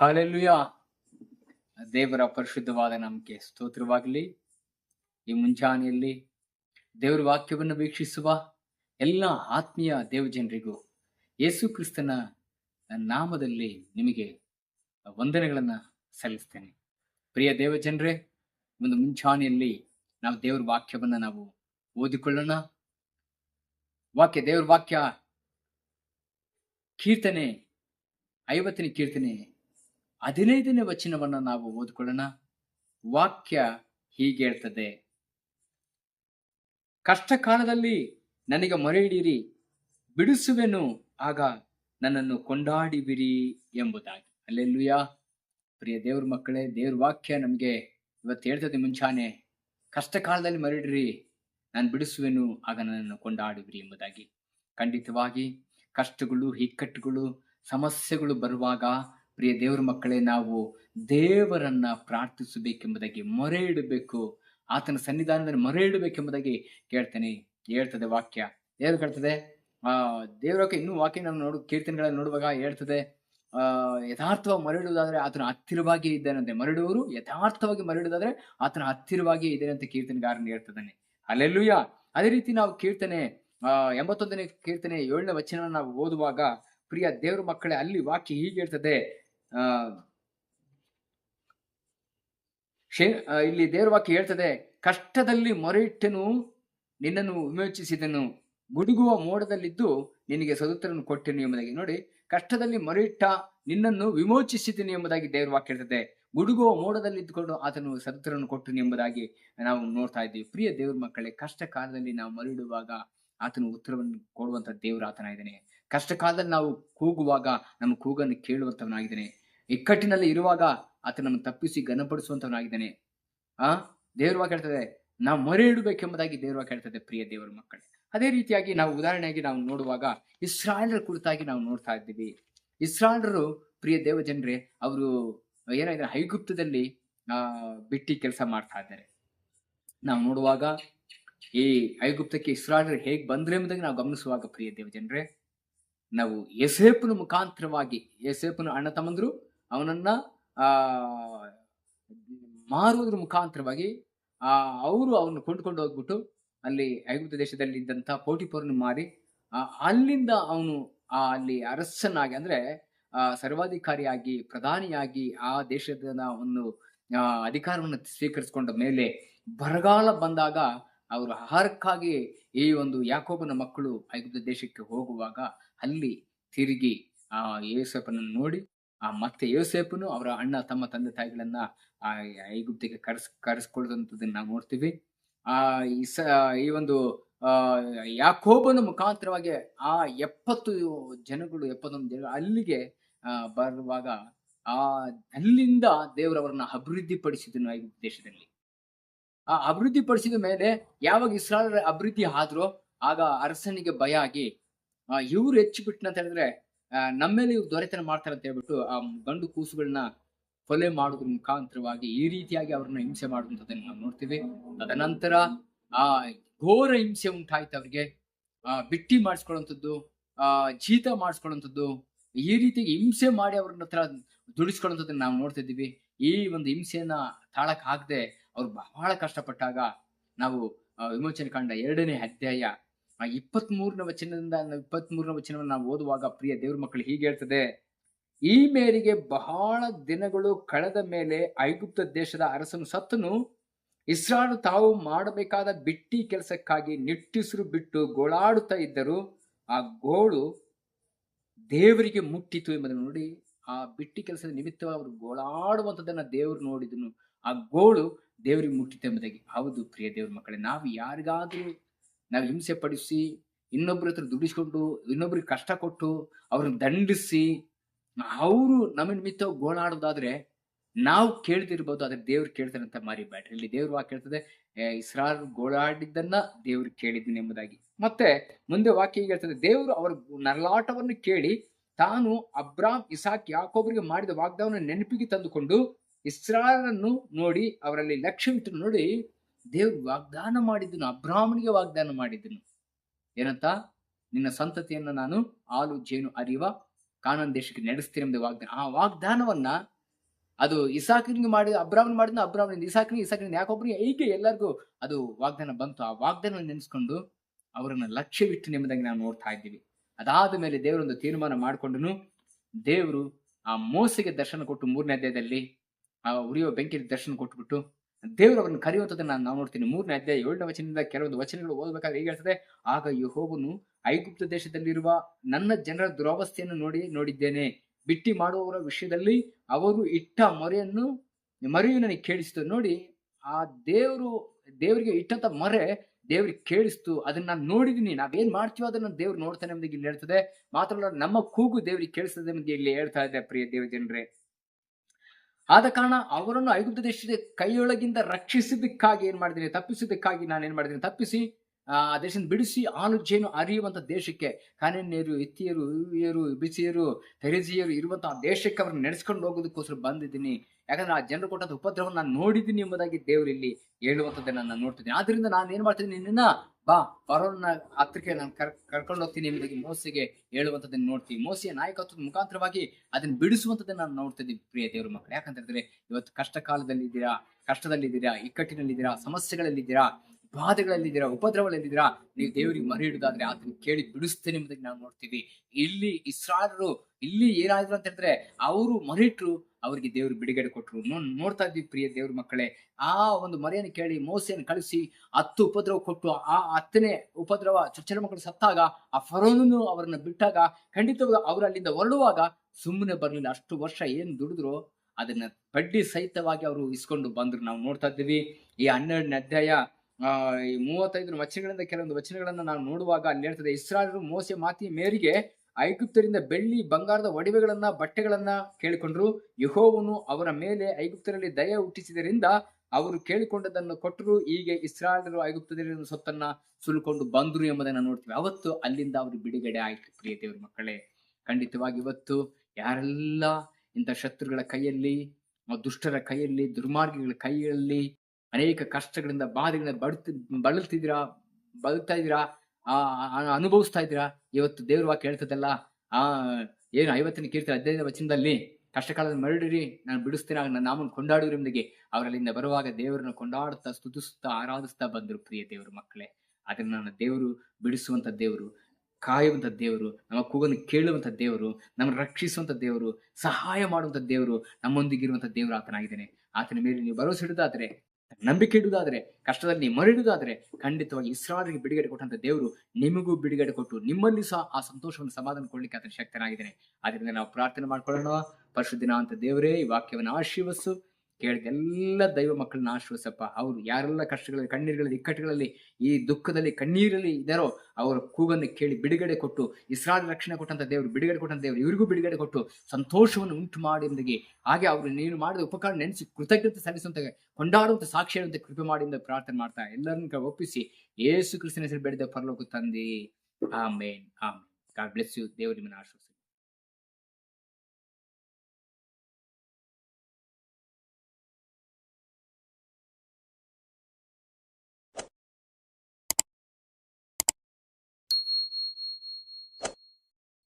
Hallelujah. ದೇವರ ಪರಿಶುದ್ಧವಾದ ನಮಗೆ ಸ್ತೋತ್ರವಾಗಲಿ. ಈ ಮುಂಜಾನೆಯಲ್ಲಿ ದೇವರ ವಾಕ್ಯವನ್ನು ವೀಕ್ಷಿಸುವ ಎಲ್ಲ ಆತ್ಮೀಯ ದೇವಜನರಿಗೂ ಯೇಸು ಕ್ರಿಸ್ತನ ನಾಮದಲ್ಲಿ ನಿಮಗೆ ವಂದನೆಗಳನ್ನು ಸಲ್ಲಿಸ್ತೇನೆ. ಪ್ರಿಯ ದೇವಜನರೇ, ಒಂದು ಮುಂಜಾನೆಯಲ್ಲಿ ನಾವು ದೇವ್ರ ವಾಕ್ಯವನ್ನು ನಾವು ಓದಿಕೊಳ್ಳೋಣ. ವಾಕ್ಯ, ದೇವ್ರ ವಾಕ್ಯ ಕೀರ್ತನೆ, ಐವತ್ತನೇ ಕೀರ್ತನೆ ಹದಿನೈದನೇ ವಚನವನ್ನು ನಾವು ಓದ್ಕೊಳ್ಳೋಣ. ವಾಕ್ಯ ಹೀಗೆ ಹೇಳ್ತದೆ. ಕಷ್ಟ ಕಾಲದಲ್ಲಿ ನನಗೆ ಮೊರೆ ಇಡಿರಿ ಬಿಡಿಸುವೆನು, ಆಗ ನನ್ನನ್ನು ಕೊಂಡಾಡಿಬಿರಿ ಎಂಬುದಾಗಿ. ಅಲ್ಲೆಲ್ಲುಯ ಪ್ರಿಯ ದೇವ್ರ ಮಕ್ಕಳೇ, ದೇವ್ರ ವಾಕ್ಯ ನಮಗೆ ಇವತ್ತು ಹೇಳ್ತದೆ ಮುಂಚಾನೆ ಕಷ್ಟ ಕಾಲದಲ್ಲಿ ಮರಡಿರಿ ನಾನು ಬಿಡಿಸುವೆನು, ಆಗ ನನ್ನನ್ನು ಕೊಂಡಾಡಿಬಿರಿ ಎಂಬುದಾಗಿ. ಖಂಡಿತವಾಗಿ ಕಷ್ಟಗಳು, ಇಕ್ಕಟ್ಟುಗಳು, ಸಮಸ್ಯೆಗಳು ಬರುವಾಗ ಪ್ರಿಯ ದೇವರ ಮಕ್ಕಳೇ, ನಾವು ದೇವರನ್ನ ಪ್ರಾರ್ಥಿಸಬೇಕೆಂಬುದಾಗಿ ಮೊರೆ ಇಡಬೇಕು ಆತನ ಸನ್ನಿಧಾನದಲ್ಲಿ ಮೊರೆ ಇಡಬೇಕೆಂಬುದಾಗಿ ಕೇಳ್ತೇನೆ. ಹೇಳ್ತದೆ ವಾಕ್ಯ. ಏನು ಕೇಳ್ತದೆ? ಆ, ದೇವರ ಇನ್ನೂ ವಾಕ್ಯ ನಾವು ನೋಡು, ಕೀರ್ತನೆಗಳನ್ನು ನೋಡುವಾಗ ಹೇಳ್ತದೆ, ಆ, ಯಥಾರ್ಥವಾಗಿ ಮರಳುವುದಾದ್ರೆ ಆತನ ಹತ್ತಿರವಾಗಿ ಇದ್ದಾನಂತೆ ಮರಳುವರು ಯಥಾರ್ಥವಾಗಿ ಮರಳುವುದಾದ್ರೆ ಆತನ ಹತ್ತಿರವಾಗಿ ಇದ್ದೇನೆ ಅಂತ ಕೀರ್ತನೆಗಾರನ ಹೇಳ್ತದಾನೆ ಅಲ್ಲೆಲ್ಲೂಯ ಅದೇ ರೀತಿ ನಾವು ಕೀರ್ತನೆ, ಆ, ಎಂಬತ್ತೊಂದನೇ ಕೀರ್ತನೆ ಏಳನೇ ವಚನವನ್ನು ನಾವು ಓದುವಾಗ, ಪ್ರಿಯ ದೇವರ ಮಕ್ಕಳೇ, ಅಲ್ಲಿ ವಾಕ್ಯ ಹೀಗೆ ಹೇಳ್ತದೆ ಶೇ- ಇಲ್ಲಿ ದೇವರ ವಾಕ್ಯ ಹೇಳ್ತದೆ, ಕಷ್ಟದಲ್ಲಿ ಮೊರೆಯಿಟ್ಟನು, ನಿನ್ನನ್ನು ವಿಮೋಚಿಸಿದನು. ಗುಡುಗುವ ಮೋಡದಲ್ಲಿದ್ದು ನಿನಗೆ ಸದುತ್ತರನ್ನು ಕೊಟ್ಟೆನು ಎಂಬುದಾಗಿ. ನೋಡಿ, ಕಷ್ಟದಲ್ಲಿ ಮೊರೆಯಿಟ್ಟ, ನಿನ್ನನ್ನು ವಿಮೋಚಿಸಿದನು ಎಂಬುದಾಗಿ ದೇವರ ವಾಕ್ಯ ಹೇಳ್ತದೆ. ಗುಡುಗುವ ಮೋಡದಲ್ಲಿ ಇದ್ದುಕೊಂಡು ಆತನು ಸದುತ್ತರನ್ನು ಕೊಟ್ಟನು ಎಂಬುದಾಗಿ ನಾವು ನೋಡ್ತಾ ಇದ್ದೀವಿ. ಪ್ರಿಯ ದೇವ್ರ ಮಕ್ಕಳೇ ಕಷ್ಟ ಕಾಲದಲ್ಲಿ ನಾವು ಮರಳಿಡುವಾಗ ಆತನು ಉತ್ತರವನ್ನು ಕೊಡುವಂತ ದೇವರ ಆತನಾಗಿದ್ದಾನೆ. ಕಷ್ಟ ಕಾಲದಲ್ಲಿ ನಾವು ಕೂಗುವಾಗ ನಮ್ಮ ಕೂಗನ್ನು ಕೇಳುವಂತವನಾಗಿದ್ದಾನೆ ಇಕ್ಕಟ್ಟಿನಲ್ಲಿ ಇರುವಾಗ ಆತನನ್ನು ತಪ್ಪಿಸಿ ಘನಪಡಿಸುವಂತವನಾಗಿದ್ದಾನೆ. ಆ ದೇವ್ರವಾಗಿ ಹೇಳ್ತದೆ, ನಾವು ಮೊರೆ ಇಡಬೇಕೆಂಬುದಾಗಿ ದೇವ್ರವಾಗಿ ಹೇಳ್ತದೆ, ಪ್ರಿಯ ದೇವರ ಮಕ್ಕಳೇ. ಅದೇ ರೀತಿಯಾಗಿ ನಾವು ಉದಾಹರಣೆಯಾಗಿ ನಾವು ನೋಡುವಾಗ ಇಸ್ರಾಯೇಲರ ಕುರಿತಾಗಿ ನಾವು ನೋಡ್ತಾ ಇದ್ದೀವಿ. ಇಸ್ರಾಯೇಲರು, ಪ್ರಿಯ ದೇವ ಜನರೇ ಅವರು ಏನಾಗಿದೆ ಹೈಗುಪ್ತದಲ್ಲಿ ಆ, ಬಿಟ್ಟಿ ಕೆಲಸ ಮಾಡ್ತಾ ಇದ್ದಾರೆ. ನಾವು ನೋಡುವಾಗ ಈ ಐಗುಪ್ತಕ್ಕೆ ಇಸ್ರಾಯೇಲರು ಹೇಗೆ ಬಂದ್ರೆ ಎಂಬುದಾಗಿ ನಾವು ಗಮನಿಸುವಾಗ, ಪ್ರಿಯ ದೇವ ಜನರೇ ನಾವು ಎಸೇಪನ ಮುಖಾಂತರವಾಗಿ ಎಸೇಪನ ಅಣ್ಣ ತಮ್ಮಂದ್ರು ಅವನನ್ನ ಮಾರುವುದ್ರ ಮುಖಾಂತರವಾಗಿ ಅವರು ಅವನು ಕೊಂಡುಕೊಂಡು ಹೋಗ್ಬಿಟ್ಟು ಅಲ್ಲಿ ಐಗುಪ್ತ ದೇಶದಲ್ಲಿ ಇದ್ದಂತ ಪೋಟಿಪೋರನ್ನು ಮಾರಿ ಅಲ್ಲಿಂದ ಅವನು, ಆ, ಅಲ್ಲಿ ಅರಸನಾಗಿ ಅಂದ್ರೆ ಸರ್ವಾಧಿಕಾರಿಯಾಗಿ, ಪ್ರಧಾನಿಯಾಗಿ ಆ ದೇಶದ ಒಂದು ಅಧಿಕಾರವನ್ನು ಸ್ವೀಕರಿಸಿಕೊಂಡ ಮೇಲೆ ಬರಗಾಲ ಬಂದಾಗ ಅವರು ಆಹಾರಕ್ಕಾಗಿ ಈ ಒಂದು ಯಾಕೋಬನ ಮಕ್ಕಳು ಐಗುಪ್ತ ದೇಶಕ್ಕೆ ಹೋಗುವಾಗ ಅಲ್ಲಿ ತಿರುಗಿ, ಆ ಯೇಸಪ್ಪನನ್ನು ನೋಡಿ ಆ, ಮತ್ತೆ ಯೋಸೇಪನು ಅವರ ಅಣ್ಣ ತಮ್ಮ ತಂದೆ ತಾಯಿಗಳನ್ನ ಆ, ಐಗುಪ್ತಿಗೆ ಕರೆಸ್, ಕರೆಸ್ಕೊಳ್ಳುವಂಥದ್ದನ್ನ ನಾವು ನೋಡ್ತೀವಿ. ಆ ಇಸ ಈ ಒಂದು, ಆ, ಯಾಕೋಬನ ಮುಖಾಂತರವಾಗಿ ಆ ಎಪ್ಪತ್ತು ಜನಗಳು, ಎಪ್ಪತ್ತೊಂದು ಜನ ಅಲ್ಲಿಗೆ ಬರುವಾಗ ಆ, ಅಲ್ಲಿಂದ ದೇವರವರನ್ನ ಅಭಿವೃದ್ಧಿ ಪಡಿಸಿದನು ಐಗುಪ್ತ ದೇಶದಲ್ಲಿ. ಆ ಅಭಿವೃದ್ಧಿ ಪಡಿಸಿದ ಮೇಲೆ ಯಾವಾಗ ಇಸ್ರಾಲ್ ಅಭಿವೃದ್ಧಿ ಆದ್ರೋ, ಆಗ ಅರಸನಿಗೆ ಭಯ ಆಗಿ ಇವ್ರು ಹೆಚ್ಚು ಬಿಟ್ಟನಂತ ಹೇಳಿದ್ರೆ ಆ, ನಮ್ಮ ಮೇಲೆ ಇವ್ರು ದೊರೆತನ ಮಾಡ್ತಾರೆ ಅಂತ ಹೇಳ್ಬಿಟ್ಟು ಆ ಗಂಡು ಕೂಸುಗಳನ್ನ ಕೊಲೆ ಮಾಡೋದ್ರ ಮುಖಾಂತರವಾಗಿ ಈ ರೀತಿಯಾಗಿ ಅವ್ರನ್ನ ಹಿಂಸೆ ಮಾಡುವಂಥದ್ದನ್ನು ನಾವು ನೋಡ್ತೀವಿ. ತದನಂತರ ಆ ಘೋರ ಹಿಂಸೆ ಉಂಟಾಯ್ತು ಅವ್ರಿಗೆ. ಆ ಬಿಟ್ಟಿ ಮಾಡಿಸ್ಕೊಳ್ಳುವಂಥದ್ದು ಆ ಜೀತ ಮಾಡಿಸ್ಕೊಳ್ಳುವಂಥದ್ದು ಈ ರೀತಿ ಹಿಂಸೆ ಮಾಡಿ ಅವ್ರನ್ನ ಹತ್ರ ದುಡಿಸ್ಕೊಳ್ಳುವಂಥದ್ದನ್ನ ನಾವು ನೋಡ್ತಿದ್ದೀವಿ ಈ ಒಂದು ಹಿಂಸೆಯನ್ನ ತಾಳಕ್ ಆಗದೆ ಅವ್ರು ಬಹಳ ಕಷ್ಟಪಟ್ಟಾಗ ನಾವು ವಿಮೋಚನೆ ಕಂಡ ಎರಡನೇ ಅಧ್ಯಾಯ ಆ ಇಪ್ಪತ್ತ್ ಮೂರನೇ ವಚನದಿಂದ ಇಪ್ಪತ್ತ್ ಮೂರನೇ ವಚನವನ್ನು ನಾವು ಓದುವಾಗ ಪ್ರಿಯ ದೇವ್ರ ಮಕ್ಕಳು ಹೀಗೆ ಹೇಳ್ತದೆ. ಈ ಮೇರೆಗೆ ಬಹಳ ದಿನಗಳು ಕಳೆದ ಮೇಲೆ ಐಗುಪ್ತ ದೇಶದ ಅರಸನು ಸತ್ತನು. ಇಸ್ರಾಲು ತಾವು ಮಾಡಬೇಕಾದ ಬಿಟ್ಟಿ ಕೆಲಸಕ್ಕಾಗಿ ನಿಟ್ಟುಸಿರು ಬಿಟ್ಟು ಗೋಳಾಡುತ್ತಾ ಇದ್ದರು. ಆ ಗೋಳು ದೇವರಿಗೆ ಮುಟ್ಟಿತು ಎಂಬುದನ್ನು ನೋಡಿ ಆ ಬಿಟ್ಟಿ ಕೆಲಸದ ನಿಮಿತ್ತ ಅವರು ಗೋಳಾಡುವಂಥದ್ದನ್ನ ದೇವರು ನೋಡಿದನು. ಆ ಗೋಳು ದೇವರಿಗೆ ಮುಟ್ಟಿತು ಎಂಬುದಾಗಿ. ಹೌದು ಪ್ರಿಯ ದೇವ್ರ ಮಕ್ಕಳೇ, ನಾವು ಯಾರಿಗಾದ್ರೂ ನಾವು ಹಿಂಸೆ ಪಡಿಸಿ ಇನ್ನೊಬ್ಬರ ಹತ್ರ ದುಡಿಸ್ಕೊಂಡು, ಇನ್ನೊಬ್ರಿಗೆ ಕಷ್ಟ ಕೊಟ್ಟು ಅವ್ರನ್ನ ದಂಡಿಸಿ, ಅವರು ನಮ್ಮ ನಿಮಿತ್ತ ಗೋಳಾಡೋದಾದ್ರೆ ನಾವು ಕೇಳ್ತಿರ್ಬೋದು, ಆದ್ರೆ ದೇವ್ರು ಕೇಳ್ತಾರೆ ಅಂತ ಮರಿಬೇಡ್ರಿ. ಇಲ್ಲಿ ದೇವ್ರು ವಾಕ್ಯ ಹೇಳ್ತದೆ ಇಸ್ರಾಲ್ ಗೋಳಾಡಿದ್ದನ್ನ ದೇವ್ರು ಕೇಳಿದ್ದೀನಿ ಎಂಬುದಾಗಿ. ಮತ್ತೆ ಮುಂದೆ ವಾಕ್ಯ ಹೇಳ್ತದೆ, ದೇವರು ಅವರ ನರಲಾಟವನ್ನು ಕೇಳಿ ತಾನು ಅಬ್ರಾಮ್, ಇಸಾಕ್ ಯಾಕೊಬ್ಬರಿಗೆ ಮಾಡಿದ ವಾಗ್ದಾನ ನೆನಪಿಗೆ ತಂದುಕೊಂಡು ಇಸ್ರಾಲನ್ನು ನೋಡಿ, ಅವರಲ್ಲಿ ಲಕ್ಷ್ಯವಿಟ್ಟು ನೋಡಿ ದೇವ್ರು ವಾಗ್ದಾನ ಮಾಡಿದ್ದನು, ಅಬ್ರಾಹ್ಮನಿಗೆ ವಾಗ್ದಾನ ಮಾಡಿದ್ದನು. ಏನಂತ? ನಿನ್ನ ಸಂತತಿಯನ್ನು ನಾನು ಹಾಲು, ಜೇನು, ಅರಿವ ಕಾನನ್ ದೇಶಕ್ಕೆ ನಡೆಸ್ತೀನಿ ಎಂಬ ವಾಗ್ದಾನ. ಆ ವಾಗ್ದಾನವನ್ನ ಅದು ಇಸಾಕಿನಿಗೆ ಮಾಡಿ ಅಬ್ರಾಹ್ಮಣ ಮಾಡಿದ್ನ ಅಬ್ರಾಹ್ಮಣ ಇಸಾಕಿನ ಇಸಾಕಿನ ಯಾಕೊಬ್ರಿಗೆ, ಹೀಗೆ ಎಲ್ಲರಿಗೂ ಅದು ವಾಗ್ದಾನ ಬಂತು. ಆ ವಾಗ್ದಾನ ನೆನೆಸ್ಕೊಂಡು ಅವರನ್ನ ಲಕ್ಷ್ಯವಿಟ್ಟು ನೆಮ್ಮದಾಗಿ ನಾವು ನೋಡ್ತಾ ಇದ್ದೀವಿ. ಅದಾದ ಮೇಲೆ ದೇವರೊಂದು ತೀರ್ಮಾನ ಮಾಡಿಕೊಂಡು ದೇವರು ಆ ಮೋಸೆಗೆ ದರ್ಶನ ಕೊಟ್ಟು ಮೂರನೇ ಅಧ್ಯಾಯದಲ್ಲಿ ಆ ಉರಿಯುವ ಬೆಂಕಿ ದರ್ಶನ ಕೊಟ್ಬಿಟ್ಟು ದೇವರು ಅವರನ್ನು ನಾನು ನಾವು ನೋಡ್ತೀನಿ. ಮೂರನೇ ಅಧ್ಯಾಯ ಏಳನೇ ವಚನದಿಂದ ಕೆಲವೊಂದು ವಚನಗಳು ಓದಬೇಕಾದ್ರೆ ಈಗ ಹೇಳ್ತದೆ, ಆಗ ಯಹೋವನು ಐಗುಪ್ತ ದೇಶದಲ್ಲಿರುವ ನನ್ನ ಜನರ ದುರವಸ್ಥೆಯನ್ನು ನೋಡಿ, ನೋಡಿದ್ದೇನೆ. ಬಿಟ್ಟಿ ಮಾಡುವವರ ವಿಷಯದಲ್ಲಿ ಅವರು ಇಟ್ಟ ಮೊರೆಯನ್ನು, ಮರೆಯು ನನಗೆ ಕೇಳಿಸ್ತು. ನೋಡಿ, ಆ ದೇವರು, ದೇವರಿಗೆ ಇಟ್ಟಂತ ಮೊರೆ ದೇವ್ರಿಗೆ ಕೇಳಿಸ್ತು. ಅದನ್ನ ನಾನು ನೋಡಿದೀನಿ. ನಾವೇನ್ ಮಾಡ್ತೀವೋ ಅದನ್ನ ದೇವ್ರು ನೋಡ್ತಾನೆ ಎಂಬುದಾಗಿ ಇಲ್ಲಿ ಹೇಳ್ತದೆ. ಮಾತ್ರ ನಮ್ಮ ಕೂಗು ದೇವ್ರಿಗೆ ಕೇಳಿಸ್ತದೆ ಎಂಬುದಾಗಿ ಇಲ್ಲಿ ಹೇಳ್ತಾ ಇದೆ, ಪ್ರಿಯ ದೇವ ಜನರೇ ಆದ ಕಾರಣ ಅವರನ್ನು ಐಗುಪ್ತ ದೇಶದ ಕೈಯೊಳಗಿಂದ ರಕ್ಷಿಸಿದ್ದಕ್ಕಾಗಿ ಏನು ಮಾಡಿದ್ದೀನಿ? ನಾನು ಏನು ಮಾಡಿದ್ದೀನಿ? ತಪ್ಪಿಸಿ, ಆ ದೇಶದಿಂದ ಬಿಡಿಸಿ ಆಲುಜ್ಜೆಯನ್ನು ಜೇನು ಅರಿಯುವಂತ ದೇಶಕ್ಕೆ ಕಾನೆನ್ನೇರು ಎತ್ತಿಯರು ಇವಿಯರು ಬಿಸಿಯರು ತೆರೆಜಿಯರು ಇರುವಂತಹ ದೇಶಕ್ಕೆ ಅವ್ರನ್ನ ನಡೆಸ್ಕೊಂಡು ಹೋಗೋದಕ್ಕೋಸ್ಕರ ಬಂದಿದ್ದೀನಿ. ಯಾಕಂದ್ರೆ ಆ ಜನರು ಕೊಟ್ಟಂತ ಉಪದ್ರವವನ್ನು ನಾನು ನೋಡಿದ್ದೀನಿ ಎಂಬುದಾಗಿ ದೇವರು ಇಲ್ಲಿ ಹೇಳುವಂಥದ್ದನ್ನ ನಾನು ನೋಡ್ತಿದ್ದೀನಿ. ಆದ್ದರಿಂದ ನಾನು ಏನು ಮಾಡ್ತೀನಿ ನಿನ್ನ ಬಾ ಬರೋನ್ನ ಹತ್ರಕ್ಕೆ ನಾನು ಕರ್, ಕರ್ಕೊಂಡು ಹೋಗ್ತೀನಿ ಎಂಬುದಾಗಿ ಮೋಸೆಗೆ ಹೇಳುವಂಥದ್ದನ್ನು ನೋಡ್ತೀವಿ. ಮೋಸೆಯ ನಾಯಕತ್ವದ ಮುಖಾಂತರವಾಗಿ ಅದನ್ನ ಬಿಡಿಸುವಂಥದ್ದನ್ನು ನಾನು ನೋಡ್ತಿದ್ದೀವಿ ಪ್ರಿಯ ದೇವ್ರ ಮಕ್ಕಳು, ಯಾಕಂತ ಹೇಳಿದ್ರೆ, ಇವತ್ತು ಕಷ್ಟ ಕಾಲದಲ್ಲಿದ್ದೀರಾ ಕಷ್ಟದಲ್ಲಿದ್ದೀರಾ, ಇಕ್ಕಟ್ಟಿನಲ್ಲಿದ್ದೀರಾ, ಸಮಸ್ಯೆಗಳಲ್ಲಿದ್ದೀರಾ ಬಾಧೆಗಳಲ್ಲಿದ್ದೀರಾ ಉಪದ್ರವಗಳಲ್ಲಿದ್ದೀರಾ ನೀವು ದೇವರಿಗೆ ಮರಿ ಹಿಡಿದಾದ್ರೆ ಅದನ್ನ ಕೇಳಿ ಬಿಡಿಸ್ತೇನೆ ಎಂಬುದಾಗಿ ನಾವು ನೋಡ್ತೀವಿ. ಇಲ್ಲಿ ಇಸ್ರಾರರು ಇಲ್ಲಿ ಏನಾದ್ರು ಅಂತ ಹೇಳಿದ್ರೆ, ಅವರು ಮರಿಟ್ರು, ಅವರಿಗೆ ದೇವರು ಬಿಡುಗಡೆ ಕೊಟ್ಟರು ನೋಡ್ತಾ ಇದ್ವಿ ಪ್ರಿಯ ದೇವ್ರ ಮಕ್ಕಳೇ. ಆ ಒಂದು ಮರೆಯನ್ನು ಕೇಳಿ ಮೋಸೆಯನ್ನು ಕಳಿಸಿ ಹತ್ತು ಉಪದ್ರವ ಕೊಟ್ಟು, ಆ ಹತ್ತನೇ ಉಪದ್ರವ ಚೊಚ್ಚಲ ಮಕ್ಕಳು ಸತ್ತಾಗ, ಆ ಫರೋನನ್ನು ಅವರನ್ನ ಬಿಟ್ಟಾಗ ಖಂಡಿತವಾಗ ಅವರಲ್ಲಿಂದ ಅಲ್ಲಿಂದ ಹೊರಡುವಾಗ ಸುಮ್ಮನೆ ಬರಲಿಲ್ಲ. ಅಷ್ಟು ವರ್ಷ ಏನು ದುಡಿದ್ರು, ಅದನ್ನ ಬಡ್ಡಿ ಸಹಿತವಾಗಿ ಅವರು ಇಸ್ಕೊಂಡು ಬಂದ್ರು. ನಾವು ನೋಡ್ತಾ ಇದ್ದೀವಿ ಈ ಹನ್ನೆರಡನೇ ಅಧ್ಯಾಯ ಆ, ಈ ಮೂವತ್ತೈದು ವಚನಗಳಿಂದ ಕೆಲವೊಂದು ವಚನಗಳನ್ನ ನಾವು ನೋಡುವಾಗ ಅಲ್ಲಿ ಹೇಳ್ತದೆ ಇಸ್ರಾಲರು ಮೋಸೆ ಮಾತಿಯ ಮೇರೆಗೆ ಐಗುಪ್ತರಿಂದ ಬೆಳ್ಳಿ ಬಂಗಾರದ ಒಡವೆಗಳನ್ನ, ಬಟ್ಟೆಗಳನ್ನ ಕೇಳಿಕೊಂಡ್ರು. ಯಹೋವನು ಅವರ ಮೇಲೆ ಐಗುಪ್ತರಲ್ಲಿ ದಯ ಹುಟ್ಟಿಸಿದರಿಂದ ಅವರು ಕೇಳಿಕೊಂಡದನ್ನು ಕೊಟ್ಟರು. ಹೀಗೆ ಇಸ್ರಾಲರು ಐಗುಪ್ತದಲ್ಲಿ ಸೊತ್ತನ್ನ ಸುಲ್ಕೊಂಡು ಬಂದ್ರು ಎಂಬುದನ್ನ ನೋಡ್ತೀವಿ. ಅವತ್ತು ಅಲ್ಲಿಂದ ಅವರು ಬಿಡುಗಡೆ ಆಯ್ತು. ಪ್ರಿಯ ದೇವ್ರ ಮಕ್ಕಳೇ, ಖಂಡಿತವಾಗಿ ಇವತ್ತು ಯಾರೆಲ್ಲ ಇಂಥ ಶತ್ರುಗಳ ಕೈಯಲ್ಲಿ, ದುಷ್ಟರ ಕೈಯಲ್ಲಿ, ದುರ್ಮಾರ್ಗಿಗಳ ಕೈಯಲ್ಲಿ ಅನೇಕ ಕಷ್ಟಗಳಿಂದ ಬಾಧೆಗಳಿಂದ ಬಡ್ತಿ, ಬಳಲ್ತಿದ್ದೀರಾ ಬದುಕ್ತಾ ಇದ್ದೀರಾ ಆ, ಅನುಭವಿಸ್ತಾ ಇದ್ದೀರಾ? ಇವತ್ತು ದೇವ್ರ ವಾಕ್ಯ ಹೇಳ್ತದಲ್ಲ, ಆ, ಏನು ಐವತ್ತನೇ ಕೀರ್ತನೆ ಹದಿನೈದನೇ ವಚನದಲ್ಲಿ ಕಷ್ಟಕಾಲದ ಮರಳಿರಿ, ನಾನು ಬಿಡಿಸ್ತೇನೆ ಆಗ ನನ್ನ ನಾಮನ್ನು ಕೊಂಡಾಡುವ ಎಂಬುದಿಗೆ ಅವರಲ್ಲಿಂದ ಬರುವಾಗ ದೇವರನ್ನು ಕೊಂಡಾಡುತ್ತಾ ಸ್ತುತಿಸ್ತಾ ಆರಾಧಿಸ್ತಾ ಬಂದರು, ಪ್ರಿಯ ದೇವರು ಮಕ್ಕಳೇ. ಅದನ್ನು ನನ್ನ ದೇವರು, ಬಿಡಿಸುವಂತ ದೇವರು, ಕಾಯುವಂತ ದೇವರು, ನಮ್ಮ ಕೂಗನ್ನು ಕೇಳುವಂತ ದೇವರು, ನಮ್ಮನ್ನು ರಕ್ಷಿಸುವಂತ ದೇವರು, ಸಹಾಯ ಮಾಡುವಂತ ದೇವರು, ನಮ್ಮೊಂದಿಗಿರುವಂತ ದೇವರು ಆತನಾಗಿದ್ದಾನೆ. ಆತನ ಮೇಲೆ ನೀವು ಭರವಸೆ ಇಡುವುದಾದ್ರೆ ನಂಬಿಕೆ ಇಡುವುದಾದ್ರೆ, ಕಷ್ಟದಲ್ಲಿ ನೀ ಮರಳಿಡುವುದಾದ್ರೆ ಖಂಡಿತವಾಗಿ ಇಸ್ರಾದಿಗೆ ಬಿಡುಗಡೆ ಕೊಟ್ಟಂತ ದೇವರು ನಿಮಗೂ ಬಿಡುಗಡೆ ಕೊಟ್ಟು ನಿಮ್ಮಲ್ಲಿ ಸಹ ಆ ಸಂತೋಷವನ್ನು ಸಮಾಧಾನ ಕೊಡ್ಲಿಕ್ಕೆ ಆತನ ಶಕ್ತನಾಗಿದ್ದಾನೆ. ಆದ್ರಿಂದ ನಾವು ಪ್ರಾರ್ಥನೆ ಮಾಡ್ಕೊಳ್ಳೋಣ. ಪರಶುದಿನ ಅಂತ ದೇವರೇ, ಈ ವಾಕ್ಯವನ್ನು ಆಶೀರ್ವಸು ಕೇಳಿದ ಎಲ್ಲ ದೈವ ಮಕ್ಕಳನ್ನ ಆಶ್ರಯಿಸಪ್ಪ. ಅವರು ಯಾರೆಲ್ಲ ಕಷ್ಟಗಳಲ್ಲಿ ಕಣ್ಣೀರುಗಳಲ್ಲಿ ಇಕ್ಕಟ್ಟುಗಳಲ್ಲಿ, ಈ ದುಃಖದಲ್ಲಿ ಕಣ್ಣೀರಲ್ಲಿ ಇದ್ದಾರೋ ಅವರ ಕೂಗನ್ನು ಕೇಳಿ ಬಿಡುಗಡೆ ಕೊಟ್ಟು ಇಸ್ರಾಲ್ ರಕ್ಷಣೆ ಕೊಟ್ಟಂತ ದೇವರು, ಬಿಡುಗಡೆ ಕೊಟ್ಟಂತ ದೇವರು, ಇವರಿಗೂ ಬಿಡುಗಡೆ ಕೊಟ್ಟು ಸಂತೋಷವನ್ನು ಉಂಟು ಮಾಡಿ ಎಂಬುದಾಗಿ ಹಾಗೆ ಅವರು ನೀನು ಮಾಡಿದ ಉಪಕಾರ ನೆನೆಸಿ ಕೃತಜ್ಞತೆ ಸಲ್ಲಿಸುವಂತ ಕೊಂಡಾಡುವಂತ ಸಾಕ್ಷಿ ಹೇಳುವಂತೆ ಕೃಪೆ ಮಾಡಿ ಎಂದು ಪ್ರಾರ್ಥನೆ ಮಾಡ್ತಾ ಎಲ್ಲರನ್ನ ಒಪ್ಪಿಸಿ, ಏಸು ಕ್ರಿಸ್ತನ ಹೆಸರು ಬೆಳೆದ ಪರಲೋಕ ತಂದೆ. Amen. Amen. God bless you. ದೇವರು ನಿಮ್ಮನ್ನು